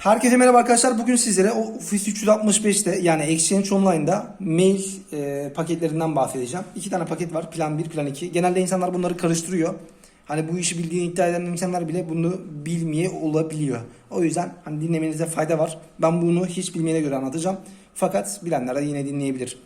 Herkese merhaba arkadaşlar. Bugün sizlere Office 365'te yani Exchange Online'da mail e, paketlerinden bahsedeceğim. İki tane paket var. Plan 1, plan 2. Genelde insanlar bunları karıştırıyor. Hani bu işi bildiğini iddia eden insanlar bile bunu bilmeye olabiliyor. O yüzden hani dinlemenize fayda var. Ben bunu hiç bilmeyene göre anlatacağım. Fakat bilenler de yine dinleyebilir.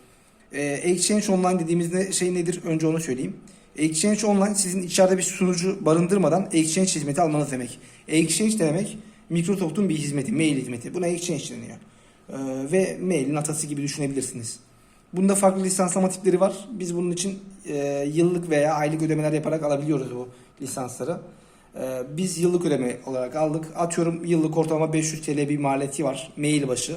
E, Exchange Online dediğimizde şey nedir? Önce onu söyleyeyim. Exchange Online sizin içeride bir sunucu barındırmadan Exchange hizmeti almanız demek. Exchange ne demek? Microsoft'un bir hizmeti, mail hizmeti. Buna Exchange deniyor. Ee, ve mailin atası gibi düşünebilirsiniz. Bunda farklı lisanslama tipleri var. Biz bunun için e, yıllık veya aylık ödemeler yaparak alabiliyoruz bu lisansları. Ee, biz yıllık ödeme olarak aldık. Atıyorum yıllık ortalama 500 TL bir maliyeti var mail başı.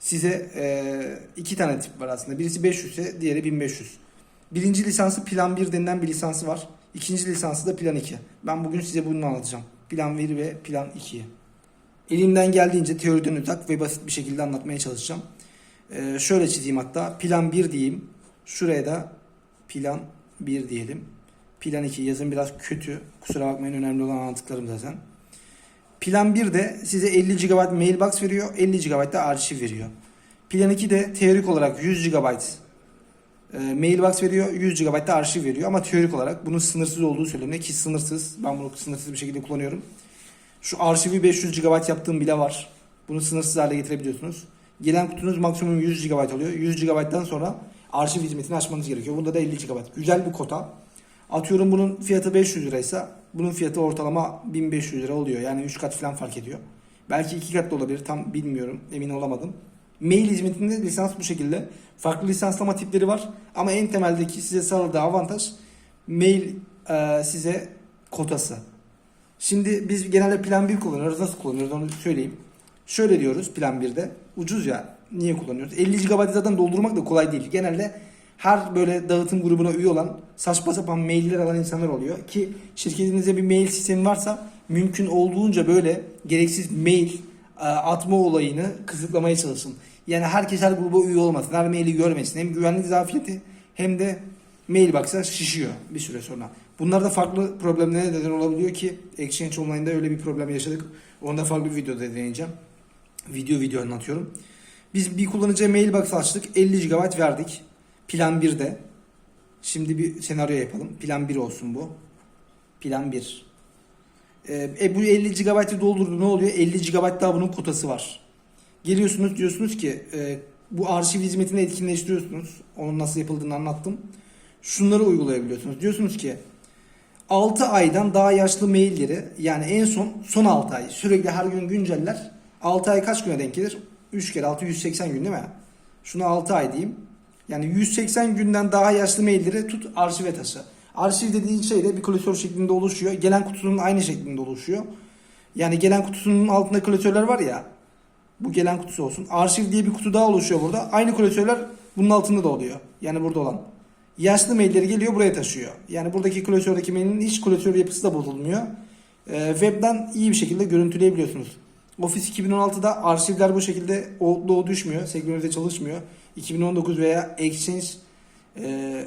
Size e, iki tane tip var aslında. Birisi 500 ise diğeri 1500. Birinci lisansı Plan 1 denilen bir lisansı var. İkinci lisansı da Plan 2. Ben bugün size bunu anlatacağım. Plan 1 ve Plan 2'yi. Elimden geldiğince teoriden uzak ve basit bir şekilde anlatmaya çalışacağım. Ee, şöyle çizeyim hatta. Plan 1 diyeyim. Şuraya da Plan 1 diyelim. Plan 2 yazım biraz kötü. Kusura bakmayın önemli olan anlattıklarım zaten. Plan 1 de size 50 GB mailbox veriyor. 50 GB da arşiv veriyor. Plan 2 de teorik olarak 100 GB e, mailbox veriyor, 100 GB da arşiv veriyor ama teorik olarak bunun sınırsız olduğu söyleniyor ki sınırsız. Ben bunu sınırsız bir şekilde kullanıyorum. Şu arşivi 500 GB yaptığım bile var. Bunu sınırsız hale getirebiliyorsunuz. Gelen kutunuz maksimum 100 GB oluyor. 100 GB'dan sonra arşiv hizmetini açmanız gerekiyor. Bunda da 50 GB. Güzel bir kota. Atıyorum bunun fiyatı 500 liraysa bunun fiyatı ortalama 1500 lira oluyor. Yani 3 kat falan fark ediyor. Belki 2 kat da olabilir. Tam bilmiyorum. Emin olamadım. Mail hizmetinde lisans bu şekilde. Farklı lisanslama tipleri var. Ama en temeldeki size sağladığı avantaj mail e, size kotası. Şimdi biz genelde plan 1 kullanıyoruz. Nasıl kullanıyoruz onu söyleyeyim. Şöyle diyoruz plan 1'de. Ucuz ya. Niye kullanıyoruz? 50 GB zaten doldurmak da kolay değil. Genelde her böyle dağıtım grubuna üye olan saçma sapan mailler alan insanlar oluyor. Ki şirketinizde bir mail sistemi varsa mümkün olduğunca böyle gereksiz mail atma olayını kısıtlamaya çalışın. Yani herkes her gruba üye olmasın. Her maili görmesin. Hem güvenlik zafiyeti hem de mail baksa şişiyor bir süre sonra. Bunlar da farklı problemlere neden olabiliyor ki Exchange Online'da öyle bir problem yaşadık. Onu da farklı bir videoda deneyeceğim. Video video anlatıyorum. Biz bir kullanıcıya mailbox açtık. 50 GB verdik. Plan 1'de. Şimdi bir senaryo yapalım. Plan 1 olsun bu. Plan 1. Ee, e, bu 50 GB'ı doldurdu ne oluyor? 50 GB daha bunun kotası var. Geliyorsunuz diyorsunuz ki e, bu arşiv hizmetini etkinleştiriyorsunuz. Onun nasıl yapıldığını anlattım. Şunları uygulayabiliyorsunuz. Diyorsunuz ki 6 aydan daha yaşlı mailleri yani en son son 6 ay sürekli her gün günceller 6 ay kaç güne denk gelir? 3 kere 6 180 gün değil mi? Şuna 6 ay diyeyim. Yani 180 günden daha yaşlı mailleri tut arşive taşı. Arşiv dediğin şey de bir klasör şeklinde oluşuyor. Gelen kutusunun aynı şeklinde oluşuyor. Yani gelen kutusunun altında klasörler var ya. Bu gelen kutusu olsun. Arşiv diye bir kutu daha oluşuyor burada. Aynı klasörler bunun altında da oluyor. Yani burada olan. Yaşlı mailleri geliyor buraya taşıyor. Yani buradaki klasördeki mailin hiç klasör yapısı da bozulmuyor. Ee, webden iyi bir şekilde görüntüleyebiliyorsunuz. Office 2016'da arşivler bu şekilde o düşmüyor. Senkronize çalışmıyor. 2019 veya Exchange e,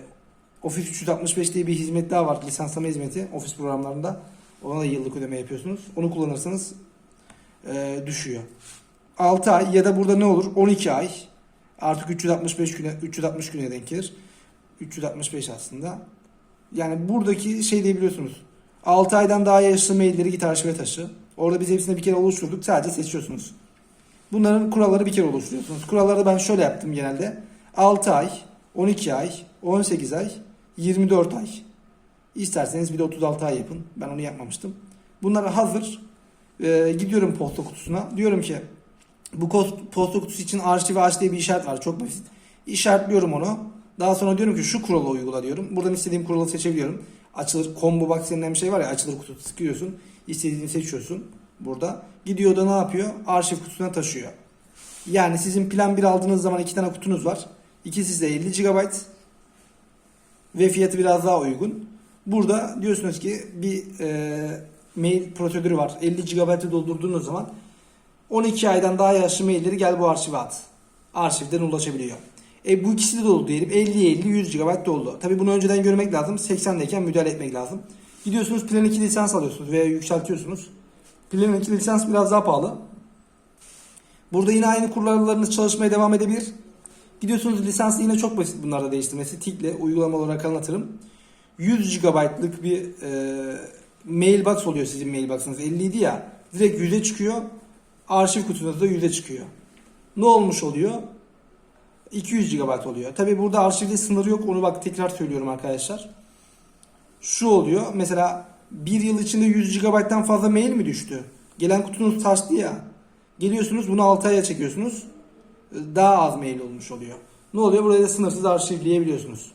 Office 365 diye bir hizmet daha var. Lisanslama hizmeti Office programlarında. Ona da yıllık ödeme yapıyorsunuz. Onu kullanırsanız e, düşüyor. 6 ay ya da burada ne olur? 12 ay. Artık 365 güne 360 güne denk gelir. 365 aslında. Yani buradaki şey diyebiliyorsunuz. 6 aydan daha yaşlı mailleri git arşive taşı. Orada biz hepsini bir kere oluşturduk. Sadece seçiyorsunuz. Bunların kuralları bir kere oluşturuyorsunuz. Kuralları ben şöyle yaptım genelde. 6 ay, 12 ay, 18 ay, 24 ay. İsterseniz bir de 36 ay yapın. Ben onu yapmamıştım. Bunlar hazır. Ee, gidiyorum posta kutusuna. Diyorum ki bu posta kutusu için arşive aç diye bir işaret var. Çok basit. İşaretliyorum onu. Daha sonra diyorum ki şu kuralı uygula diyorum. Buradan istediğim kuralı seçebiliyorum. Açılır combo box denilen bir şey var ya açılır kutu sıkıyorsun. İstediğini seçiyorsun burada. Gidiyor da ne yapıyor? Arşiv kutusuna taşıyor. Yani sizin plan 1 aldığınız zaman iki tane kutunuz var. İkisi de 50 GB ve fiyatı biraz daha uygun. Burada diyorsunuz ki bir e, mail prosedürü var. 50 GB'ı doldurduğunuz zaman 12 aydan daha yaşlı mailleri gel bu arşive at. Arşivden ulaşabiliyor. E bu ikisi de doldu diyelim. 50 50 100 GB doldu. Tabi bunu önceden görmek lazım. 80'deyken müdahale etmek lazım. Gidiyorsunuz Plan 2 lisans alıyorsunuz veya yükseltiyorsunuz. Plan 2 lisans biraz daha pahalı. Burada yine aynı kurallarınız çalışmaya devam edebilir. Gidiyorsunuz lisansı yine çok basit bunlarda değiştirmesi. Tikle uygulama olarak anlatırım. 100 GB'lık bir e, mailbox oluyor sizin mailbox'ınız. 50 idi ya. Direkt 100'e çıkıyor. Arşiv kutunuzda da 100'e çıkıyor. Ne olmuş oluyor? 200 GB oluyor. Tabi burada arşivde sınırı yok. Onu bak tekrar söylüyorum arkadaşlar. Şu oluyor. Mesela bir yıl içinde 100 GB'dan fazla mail mi düştü? Gelen kutunuz taştı ya. Geliyorsunuz bunu 6 aya çekiyorsunuz. Daha az mail olmuş oluyor. Ne oluyor? Buraya da sınırsız arşivleyebiliyorsunuz.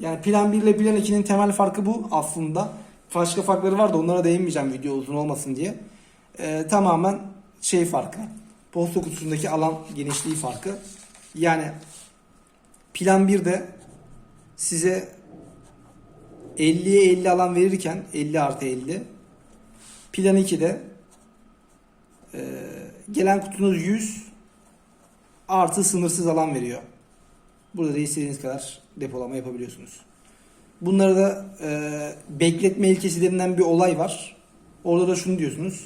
Yani plan 1 ile plan 2'nin temel farkı bu aslında. Başka farkları var da onlara değinmeyeceğim video uzun olmasın diye. Ee, tamamen şey farkı. Posta kutusundaki alan genişliği farkı. Yani plan 1'de size 50'ye 50 alan verirken 50 artı 50 plan 2'de e, gelen kutunuz 100 artı sınırsız alan veriyor. Burada da istediğiniz kadar depolama yapabiliyorsunuz. Bunları da e, bekletme ilkesi denilen bir olay var. Orada da şunu diyorsunuz.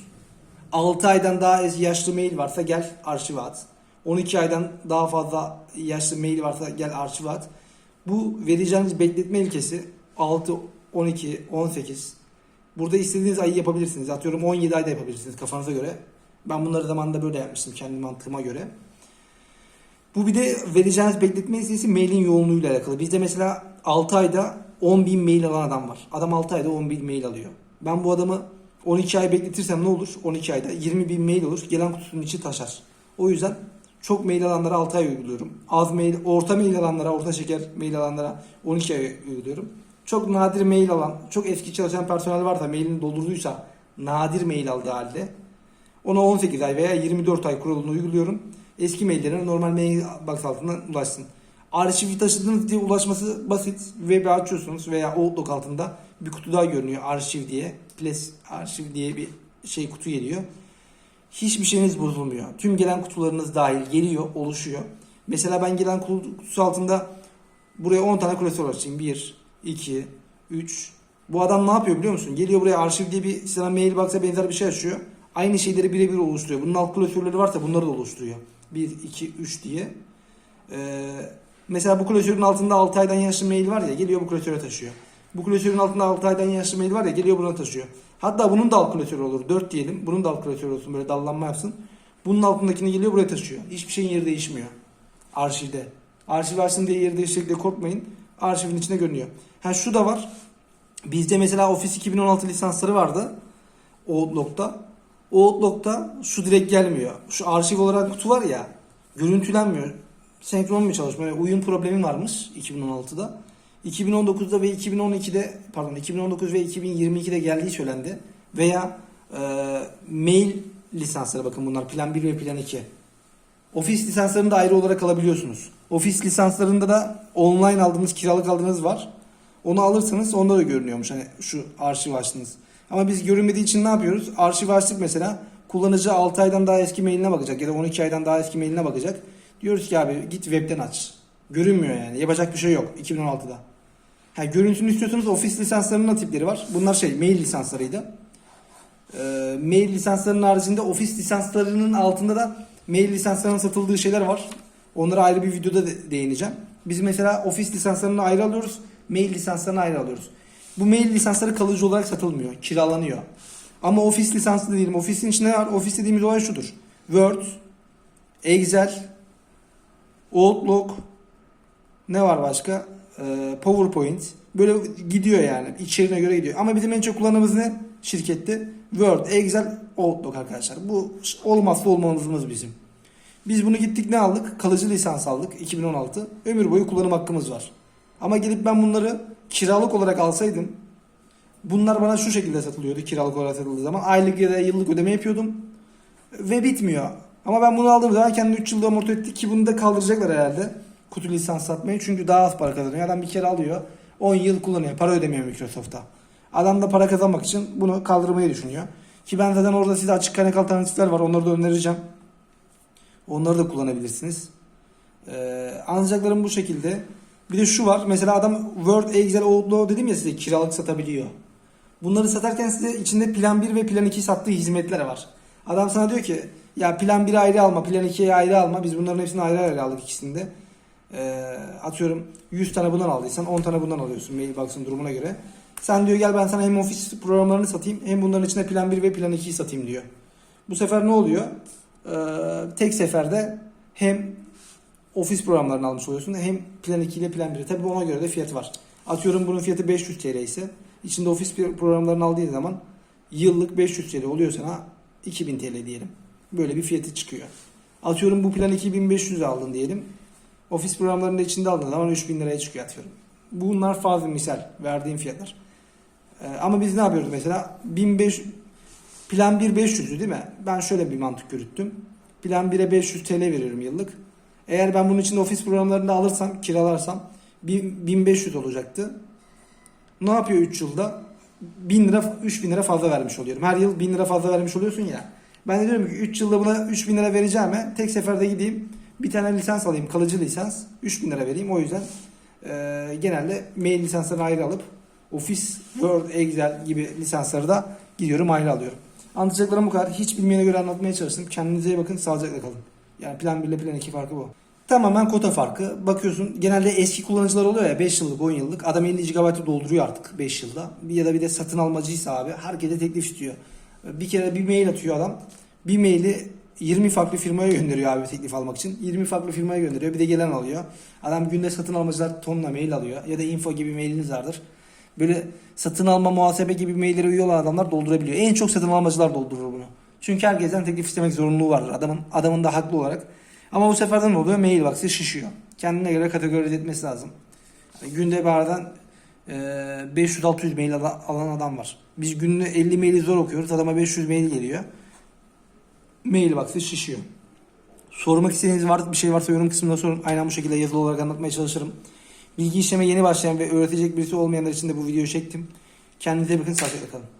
6 aydan daha yaşlı mail varsa gel arşive at. 12 aydan daha fazla yaşlı mail varsa gel arşive at. Bu vereceğiniz bekletme ilkesi 6, 12, 18. Burada istediğiniz ayı yapabilirsiniz. Atıyorum 17 ayda yapabilirsiniz kafanıza göre. Ben bunları zamanında böyle yapmıştım kendi mantığıma göre. Bu bir de vereceğiniz bekletme listesi mailin yoğunluğuyla alakalı. Bizde mesela 6 ayda 10 bin mail alan adam var. Adam 6 ayda 10 bin mail alıyor. Ben bu adamı 12 ay bekletirsem ne olur? 12 ayda 20 bin mail olur. Gelen kutusunun içi taşar. O yüzden çok mail alanlara 6 ay uyguluyorum. Az mail, orta mail alanlara, orta şeker mail alanlara 12 ay uyguluyorum. Çok nadir mail alan, çok eski çalışan personel varsa mailini doldurduysa nadir mail aldığı halde ona 18 ay veya 24 ay kuralını uyguluyorum. Eski maillerine normal mail box altından ulaşsın. Arşivi taşıdınız diye ulaşması basit. Web'i açıyorsunuz veya Outlook altında bir kutu daha görünüyor arşiv diye. Plus arşiv diye bir şey kutu geliyor. Hiçbir şeyiniz bozulmuyor. Tüm gelen kutularınız dahil geliyor, oluşuyor. Mesela ben gelen kutusu altında buraya 10 tane klasör açayım. 1, 2, 3. Bu adam ne yapıyor biliyor musun? Geliyor buraya arşiv diye bir sana mailbox'a benzer bir şey açıyor. Aynı şeyleri birebir oluşturuyor. Bunun alt klasörleri varsa bunları da oluşturuyor. 1, 2, 3 diye. Ee, mesela bu klasörün altında 6 aydan yaşlı mail var ya geliyor bu klasöre taşıyor. Bu klasörün altında 6 aydan yaşlı mail var ya geliyor buna taşıyor. Hatta bunun da alt klasörü olur. 4 diyelim. Bunun da alt klasörü olsun böyle dallanma yapsın. Bunun altındakini geliyor buraya taşıyor. Hiçbir şeyin yeri değişmiyor. Arşivde. Arşiv açsın diye yeri değişecek diye korkmayın. Arşivin içinde görünüyor. Ha şu da var. Bizde mesela Office 2016 lisansları vardı. Outlook'ta. Outlook'ta şu direkt gelmiyor. Şu arşiv olarak kutu var ya görüntülenmiyor. Senkron bir çalışma. Yani uyum problemi varmış 2016'da. 2019'da ve 2012'de pardon 2019 ve 2022'de geldiği söylendi. Veya e, mail lisansları bakın bunlar plan 1 ve plan 2. Ofis lisanslarını da ayrı olarak alabiliyorsunuz. Ofis lisanslarında da online aldığınız kiralık aldığınız var. Onu alırsanız onda da görünüyormuş hani şu arşiv açtınız. Ama biz görünmediği için ne yapıyoruz? Arşiv açtık mesela. Kullanıcı 6 aydan daha eski mailine bakacak ya da 12 aydan daha eski mailine bakacak. Diyoruz ki abi git webten aç. Görünmüyor yani. Yapacak bir şey yok 2016'da. Ha, görüntünü istiyorsanız ofis lisanslarının tipleri var. Bunlar şey mail lisanslarıydı. Ee, mail lisanslarının haricinde ofis lisanslarının altında da mail lisanslarının satıldığı şeyler var. Onlara ayrı bir videoda de- değineceğim. Biz mesela ofis lisanslarını ayrı alıyoruz. Mail lisanslarını ayrı alıyoruz. Bu mail lisansları kalıcı olarak satılmıyor. Kiralanıyor. Ama ofis lisanslı değilim. Ofisin içinde var. Ofis dediğimiz olay şudur. Word, Excel, Outlook, ne var başka? Ee, PowerPoint. Böyle gidiyor yani. İçeriğine göre gidiyor. Ama bizim en çok kullandığımız ne? Şirkette Word, Excel, Outlook arkadaşlar. Bu olmazsa olmazımız bizim. Biz bunu gittik ne aldık? Kalıcı lisans aldık 2016. Ömür boyu kullanım hakkımız var. Ama gelip ben bunları kiralık olarak alsaydım bunlar bana şu şekilde satılıyordu kiralık olarak satıldığı zaman. Aylık ya da yıllık ödeme yapıyordum. Ve bitmiyor. Ama ben bunu aldığım zaman kendi 3 yılda amorti ettik ki bunu da kaldıracaklar herhalde. Kutu lisans satmayı. Çünkü daha az para kazanıyor. Adam bir kere alıyor. 10 yıl kullanıyor. Para ödemiyor Microsoft'a. Adam da para kazanmak için bunu kaldırmayı düşünüyor. Ki ben zaten orada size açık kaynak alternatifler var. Onları da önereceğim. Onları da kullanabilirsiniz. Ee, anlayacaklarım bu şekilde. Bir de şu var. Mesela adam Word, Excel, Outlook dedim ya size kiralık satabiliyor. Bunları satarken size içinde plan 1 ve plan 2 sattığı hizmetler var. Adam sana diyor ki Ya plan 1'i ayrı alma, plan 2'yi ayrı alma. Biz bunların hepsini ayrı ayrı aldık ikisinde. Ee, atıyorum 100 tane bundan aldıysan 10 tane bundan alıyorsun mailbox'ın durumuna göre. Sen diyor gel ben sana hem ofis programlarını satayım hem bunların içinde plan 1 ve plan 2'yi satayım diyor. Bu sefer ne oluyor? Ee, tek seferde hem ofis programlarını almış oluyorsun hem plan 2 ile plan 1'i. Tabii ona göre de fiyatı var. Atıyorum bunun fiyatı 500 TL ise içinde ofis programlarını aldığı zaman yıllık 500 TL oluyor sana 2000 TL diyelim. Böyle bir fiyatı çıkıyor. Atıyorum bu plan 2500 aldın diyelim. Ofis programlarını da içinde aldığın zaman 3000 liraya çıkıyor atıyorum. Bunlar fazla misal verdiğim fiyatlar. Ee, ama biz ne yapıyoruz mesela? 1500 plan 1 500'dü değil mi? Ben şöyle bir mantık yürüttüm. Plan 1'e 500 TL veriyorum yıllık. Eğer ben bunun için ofis programlarını da alırsam, kiralarsam 1500 olacaktı. Ne yapıyor 3 yılda? 1000 lira, 3000 lira fazla vermiş oluyorum. Her yıl 1000 lira fazla vermiş oluyorsun ya. Ben de diyorum ki 3 yılda buna 3000 lira vereceğime tek seferde gideyim bir tane lisans alayım kalıcı lisans 3000 lira vereyim o yüzden e, genelde mail lisanslarını ayrı alıp Office, Word, Excel gibi lisansları da gidiyorum ayrı alıyorum. Anlatacaklarım bu kadar. Hiç bilmeyene göre anlatmaya çalıştım. Kendinize iyi bakın. Sağlıcakla kalın. Yani plan 1 ile plan 2 farkı bu. Tamamen kota farkı. Bakıyorsun genelde eski kullanıcılar oluyor ya 5 yıllık 10 yıllık. Adam 50 GB'ı dolduruyor artık 5 yılda. Ya da bir de satın almacıysa abi herkese teklif istiyor. Bir kere bir mail atıyor adam. Bir maili 20 farklı firmaya gönderiyor abi teklif almak için. 20 farklı firmaya gönderiyor. Bir de gelen alıyor. Adam günde satın almacılar tonla mail alıyor. Ya da info gibi mailiniz vardır. Böyle satın alma muhasebe gibi maillere üye adamlar doldurabiliyor. En çok satın almacılar doldurur bunu. Çünkü herkesten teklif istemek zorunluluğu vardır adamın adamın da haklı olarak. Ama bu sefer de ne oluyor? Mail box'ı şişiyor. Kendine göre kategorize etmesi lazım. Yani günde bir aradan e, 500-600 mail ala- alan adam var. Biz günde 50 maili zor okuyoruz. Adama 500 mail geliyor. Mail box'ı şişiyor. Sormak istediğiniz var, bir şey varsa yorum kısmında sorun. Aynen bu şekilde yazılı olarak anlatmaya çalışırım. Bilgi işleme yeni başlayan ve öğretecek birisi olmayanlar için de bu videoyu çektim. Kendinize bakın, sağlıcakla kalın.